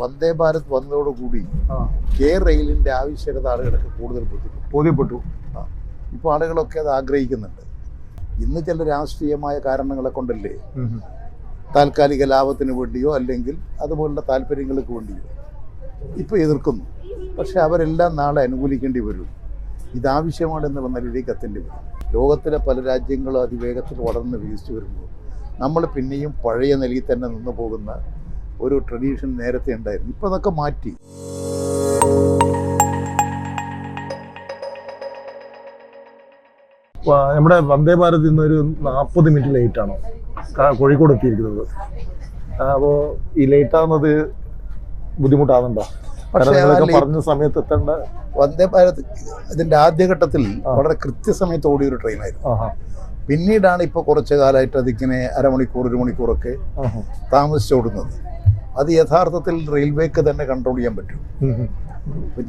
വന്ദേ ഭാരത് വന്നതോടുകൂടി കെ റെയിലിന്റെ ആവശ്യകത ആളുകൾക്ക് കൂടുതൽ ബോധ്യപ്പെട്ടു. ഇപ്പോൾ ആളുകളൊക്കെ അത് ആഗ്രഹിക്കുന്നുണ്ട്. ഇന്ന് ചില രാഷ്ട്രീയമായ കാരണങ്ങളെ കൊണ്ടല്ലേ. താൽക്കാലിക ലാഭത്തിന് വേണ്ടിയോ അല്ലെങ്കിൽ അതുപോലുള്ള താല്പര്യങ്ങൾക്ക് വേണ്ടിയോ ഇപ്പൊ എതിർക്കുന്നു. പക്ഷെ അവരെല്ലാം നാളെ അനുകൂലിക്കേണ്ടി വരും. ഇതാവശ്യമാണെന്നുള്ള നിലയിലേക്ക് എത്തേണ്ടി വരും. ലോകത്തിലെ പല രാജ്യങ്ങളും അതിവേഗത്തിൽ വളർന്ന് വികസിച്ചു വരുമ്പോൾ നമ്മൾ പിന്നെയും പഴയ നിലയിൽ തന്നെ നിന്നു പോകുന്ന ഒരു ട്രഡീഷൻ നേരത്തെ ഉണ്ടായിരുന്നു. ഇപ്പോൾ അതൊക്കെ മാറ്റി. നമ്മുടെ വന്ദേ ഭാരത് ഇന്നൊരു ഒരു നാൽപ്പത് മിനിറ്റ് ലേറ്റ് ആണോ കോഴിക്കോട് എത്തിയിരിക്കുന്നത്. അപ്പോൾ ഈ ലേറ്റ് ആവുന്നത് ബുദ്ധിമുട്ടാകുന്നുണ്ടോ പറഞ്ഞ സമയത്ത് എത്തേണ്ട വന്ദേ ഭാരത് ഇതിന്റെ ആദ്യഘട്ടത്തിൽ. വളരെ കൃത്യസമയത്ത് ഓടിയ ഒരു ട്രെയിനായിരുന്നു പിന്നീടാണ് ഇപ്പോൾ കുറച്ച് കാലമായിട്ട് അതിങ്ങനെ അരമണിക്കൂർ ഒരു മണിക്കൂറൊക്കെ. താമസിച്ചോടുന്നത് അത് യഥാർത്ഥത്തിൽ റെയിൽവേക്ക് തന്നെ കൺട്രോൾ ചെയ്യാൻ പറ്റും.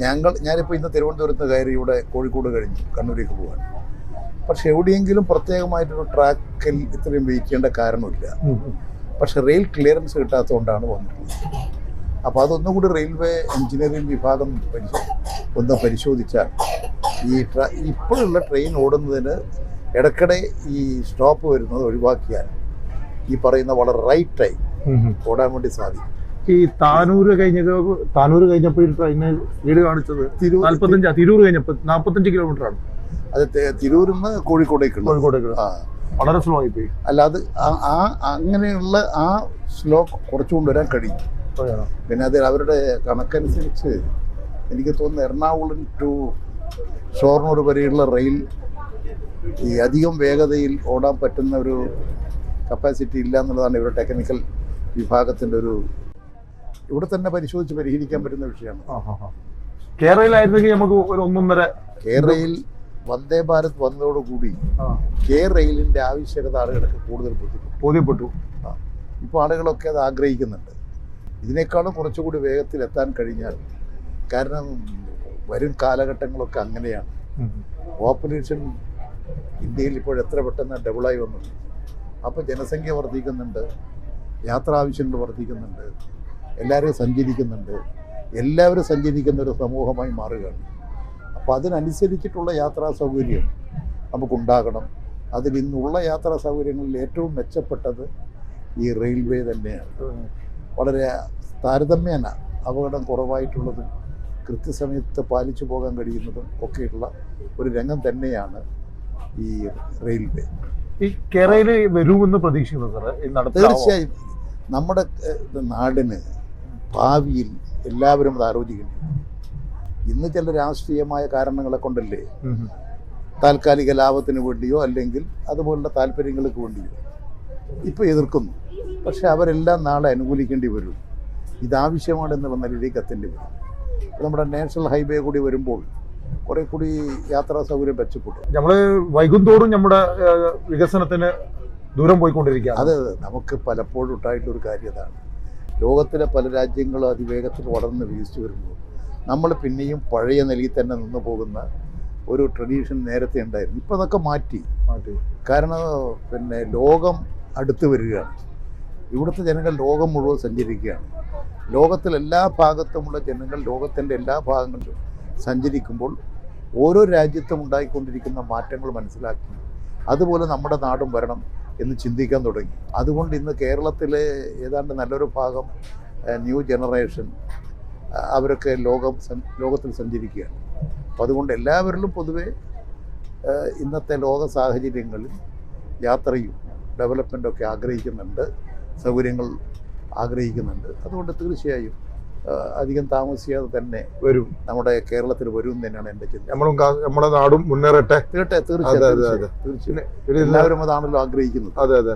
ഞങ്ങൾ ഞാനിപ്പോൾ ഇന്ന് തിരുവനന്തപുരത്ത് കയറി ഇവിടെ കോഴിക്കോട് കഴിഞ്ഞു കണ്ണൂരേക്ക് പോകാൻ. പക്ഷെ എവിടെയെങ്കിലും പ്രത്യേകമായിട്ടൊരു ട്രാക്കിൽ ഇത്രയും വെയിറ്റ് ചെയ്യേണ്ട കാരണമില്ല. പക്ഷെ റെയിൽ ക്ലിയറൻസ് കിട്ടാത്തതുകൊണ്ടാണ് വന്നിട്ടുള്ളത്. അപ്പോൾ അതൊന്നുകൂടി റെയിൽവേ എഞ്ചിനീയറിംഗ് വിഭാഗം ഒന്ന് പരിശോധിച്ചാൽ ഈ ട്രാ ഇപ്പോഴുള്ള ട്രെയിൻ ഓടുന്നതിന് ഇടയ്ക്കിടെ ഈ സ്റ്റോപ്പ് വരുന്നത് ഒഴിവാക്കിയാൽ ഈ പറയുന്ന വളരെ റൈറ്റ് ടൈം. ഓടാൻ വേണ്ടി സാധിക്കും. ഈ താനൂര് കഴിഞ്ഞ താനൂര് കഴിഞ്ഞപ്പോൾ ഈ വീട് സ്പീഡ് കാണിച്ചത് നാല്പത്തഞ്ച് തിരൂർ കഴിഞ്ഞപ്പോൾ നാൽപ്പത്തഞ്ച് കിലോമീറ്റർ ആണ് അത് തിരൂരിന്ന് കോഴിക്കോട്ടേക്ക് ആ. വളരെ സ്ലോ ആയി പോയി. അല്ലാതെ ആ- അങ്ങനെയുള്ള ആ സ്ലോ കുറച്ചു വരാൻ കഴിയും. പിന്നെ അത് അവരുടെ കണക്കനുസരിച്ച് എനിക്ക് തോന്നുന്നു എറണാകുളം ടു ഷോർണൂർ വരെയുള്ള റെയിൽ ഈ അധികം വേഗതയിൽ ഓടാൻ പറ്റുന്ന ഒരു കപ്പാസിറ്റി ഇല്ല എന്നുള്ളതാണ് ഇവരുടെ ടെക്നിക്കൽ വിഭാഗത്തിന്റെ ഒരു ഇവിടെ തന്നെ പരിശോധിച്ച് പരിഹരിക്കാൻ പറ്റുന്ന വിഷയമാണ്. കേരളയിലായിരുന്നെങ്കിൽ നമുക്ക് ഒരു ഒന്നൊന്നര കേരളയിൽ വന്ദേ ഭാരത് വന്നതോടുകൂടി കെ റെയിലിന്റെ ആവശ്യകത ആളുകൾക്ക് കൂടുതൽ ബോധ്യപ്പെട്ടു. ഇപ്പോൾ ആളുകളൊക്കെ അത് ആഗ്രഹിക്കുന്നുണ്ട്. ഇതിനേക്കാളും കുറച്ചുകൂടി വേഗത്തിൽ എത്താൻ കഴിഞ്ഞാൽ കാരണം വരും കാലഘട്ടങ്ങളൊക്കെ അങ്ങനെയാണ്. പോപ്പുലേഷൻ ഇന്ത്യയിൽ ഇപ്പോൾ എത്ര പെട്ടെന്ന് ഡബിളായി വന്നു. അപ്പോൾ ജനസംഖ്യ വർദ്ധിക്കുന്നുണ്ട്. യാത്രാ ആവശ്യങ്ങൾ വർദ്ധിക്കുന്നുണ്ട്. എല്ലാവരും സഞ്ചരിക്കുന്നുണ്ട്. എല്ലാവരും സഞ്ചരിക്കുന്ന ഒരു സമൂഹമായി മാറുകയാണ്. അപ്പോൾ അതിനനുസരിച്ചിട്ടുള്ള യാത്രാ സൗകര്യം നമുക്കുണ്ടാകണം. അതിൽ ഇന്നുള്ള യാത്രാ സൗകര്യങ്ങളിൽ ഏറ്റവും മെച്ചപ്പെട്ടത് ഈ റെയിൽവേ തന്നെയാണ്. വളരെ താരതമ്യേന അപകടം കുറവായിട്ടുള്ളതും കൃത്യസമയത്ത് പാലിച്ചു പോകാൻ കഴിയുന്നതും ഒക്കെയുള്ള ഒരു രംഗം തന്നെയാണ് ഈ റെയിൽവേ. ഈ കേരളയിൽ വരുമെന്ന് പ്രതീക്ഷിക്കുന്നു നടത്താവോ? തീർച്ചയായും. നമ്മുടെ നാടിന് ഭാവിയിൽ എല്ലാവരും അത് ആലോചിക്കണം ഇന്ന് ചില രാഷ്ട്രീയമായ കാരണങ്ങളെ കൊണ്ടല്ലേ. താൽക്കാലിക ലാഭത്തിന് വേണ്ടിയോ അല്ലെങ്കിൽ അതുപോലുള്ള താല്പര്യങ്ങൾക്ക് വേണ്ടിയോ. ഇപ്പോൾ എതിർക്കുന്നു. പക്ഷെ അവരെല്ലാം നാളെ അനുകൂലിക്കേണ്ടി വരും. ഇതാവശ്യമാണെന്നുള്ള നിലയിലേക്ക് എത്തേണ്ടി വരും. ഇപ്പൊ നമ്മുടെ നാഷണൽ ഹൈവേ കൂടി വരുമ്പോൾ കുറെ കൂടി യാത്രാ സൗകര്യം മെച്ചപ്പെട്ടു. നമ്മൾ വൈകുന്തോറും നമ്മുടെ വികസനത്തിന് ദൂരം പോയിക്കൊണ്ടിരിക്കുകയാണ്. അതെ. നമുക്ക് പലപ്പോഴും ഉണ്ടായിട്ടുള്ള ഒരു കാര്യം അതാണ്. ലോകത്തിലെ പല രാജ്യങ്ങളും അതിവേഗത്തിൽ വളർന്ന് വികസിച്ചു വരുമ്പോൾ നമ്മൾ പിന്നെയും പഴയ നിലയിൽ തന്നെ നിന്ന് പോകുന്ന ഒരു ട്രഡീഷൻ നേരത്തെ ഉണ്ടായിരുന്നു. ഇപ്പോൾ അതൊക്കെ മാറ്റി. മാറ്റി. കാരണം പിന്നെ ലോകം അടുത്ത് വരികയാണ്. ഇവിടുത്തെ ജനങ്ങൾ ലോകം മുഴുവൻ സഞ്ചരിക്കുകയാണ്. ലോകത്തിലെല്ലാ ഭാഗത്തുമുള്ള ജനങ്ങൾ ലോകത്തിന്റെ എല്ലാ ഭാഗങ്ങളിലും സഞ്ചരിക്കുമ്പോൾ ഓരോ രാജ്യത്തും ഉണ്ടായിക്കൊണ്ടിരിക്കുന്ന മാറ്റങ്ങൾ മനസ്സിലാക്കി. അതുപോലെ നമ്മുടെ നാടും വരണം. എന്ന് ചിന്തിക്കാൻ തുടങ്ങി. അതുകൊണ്ട് ഇന്ന് കേരളത്തിലെ ഏതാണ്ട് നല്ലൊരു ഭാഗം ന്യൂ ജനറേഷൻ അവരൊക്കെ ലോകം ലോകത്തിൽ സഞ്ചരിക്കുകയാണ്. അപ്പം അതുകൊണ്ട് എല്ലാവരിലും പൊതുവെ ഇന്നത്തെ ലോക സാഹചര്യങ്ങളിൽ യാത്രയും ഡെവലപ്മെന്റൊക്കെ ആഗ്രഹിക്കുന്നുണ്ട് സൗകര്യങ്ങൾ ആഗ്രഹിക്കുന്നുണ്ട്. അതുകൊണ്ട് തീർച്ചയായും അധികം താമസിയാതെ തന്നെ വരും. നമ്മുടെ കേരളത്തിൽ വരും എന്ന് തന്നെയാണ് എന്റെ ചിന്ത. നമ്മളും നമ്മുടെ നാടും മുന്നേറട്ടെ? തീർച്ചയായും തീർച്ചയായും. എല്ലാവരും അതാണല്ലോ ആഗ്രഹിക്കുന്നത്. അതെ അതെ.